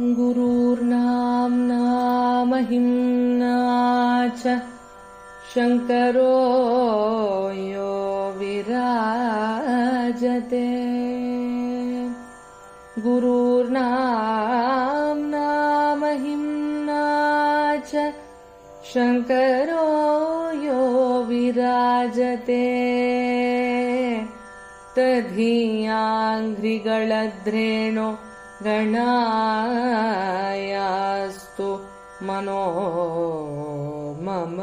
गुरुर्नाम्ना महिम्ना च शङ्करो यो विराजते। गुरुर्नाम्ना च शङ्करो यो विराजते। तधीयाङ्घ्रिगळध्रेणो गणायास्तु मनो मम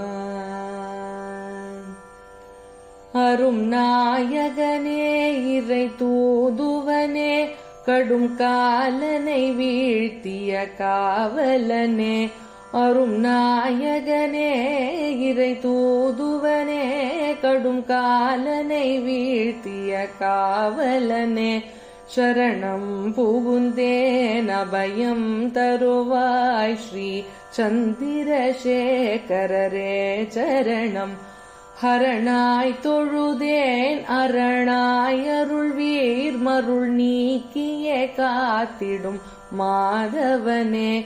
அரும் நாயகனே இறை தூதுவனே கடும் காலனை வீழ்த்திய காவலனே அரும் நாயகனே இறை தூதுவனே கடும் காலனை வீழ்த்திய காவலனே சரணம் புகுந்தேன் அபயம் தருவாய் ஸ்ரீ சந்திரசேகரரே. சரணம் ஹரணாய் தொழுதேன் அரணாய் அருள்வீர் மருள் நீக்கிய காத்திடும் மாதவனே.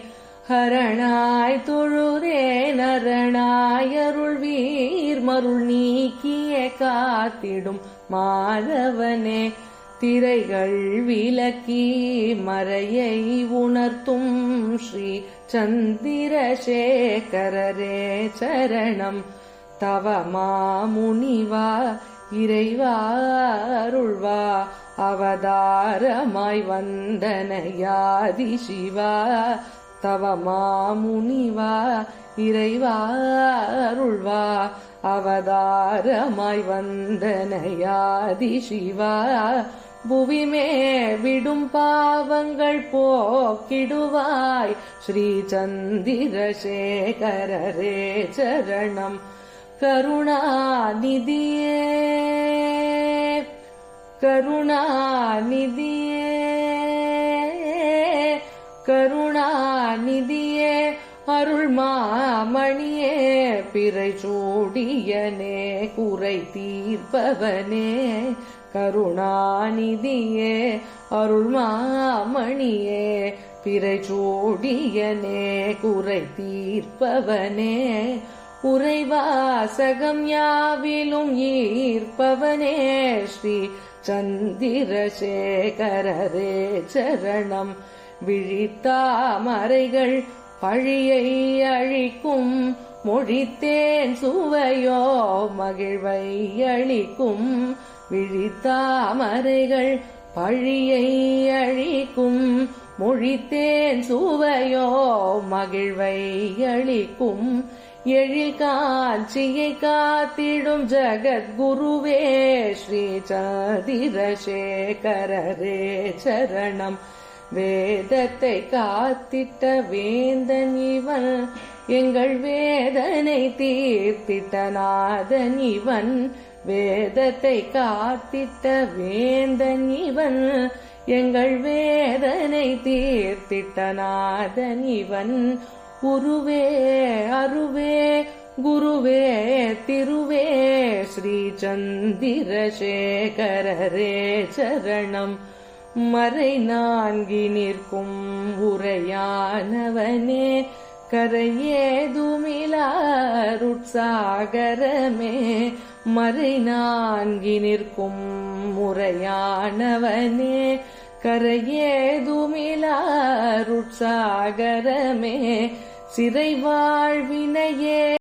ஹரணாய் தொழுதேன் அரணாய் அருள்வீர் மருள் நீக்கிய காத்திடும் மாதவனே. திரைகள் விளக்கி மறையை உணர்த்தும் ஸ்ரீ சந்திரசேகரரே சரணம். தவமா முனிவா இறைவாருள்வா அவதாரமாய் வந்தனையாதி சிவா. தவமா முனிவா இறைவாருள்வா அவதாரமாய் வந்தனையாதி சிவா. புவிமே விடும் பாவங்கள் போக்கிடுவாய் ஸ்ரீ சந்திரசேகரரே சரணம் கருணாநிதியே கருணாநிதியே கருணாநிதியே அருள் மாமணியே பிறை சூடியனே குறை தீர்ப்பவனே கருணாநிதியே அருள்மாமணியே பிறை சோடியனே குறை தீர்ப்பவனே உரைவாசகம் யாவிலும் ஈர்ப்பவனே ஸ்ரீ சந்திரசேகரரே சரணம். விழித்தாமரைகள் பழியை அழிக்கும் மொழித்தேன் சுவையோ மகிழ்வை அளிக்கும். விழித்தாமரைகள் பழியை அழிக்கும் மொழித்தேன் சுவையோ மகிழ்வை அளிக்கும். எழில் காட்சியை காத்திடும் ஜகத்குருவே ஸ்ரீ சந்திரசேகரரே சரணம். வேதத்தை காத்திட்ட வேந்தன் இவன் எங்கள் வேதனை தீர்த்திட்ட நாதன் இவன். வேதத்தை காத்திட்ட வேந்தன் இவன் எங்கள் வேதனை தீர்த்திட்ட நாதன் இவன். உருவே அருவே குருவே திருவே ஸ்ரீ சந்திரசேகரரே சரணம். மறை நான்கி நிற்கும் உரையானவனே கரையேதுமிலாருட்சாகரமே. மறை நான்கி நிற்கும் முறையானவனே கரையேதுமிலாருட்சாகரமே சிறை வாழ்வினையே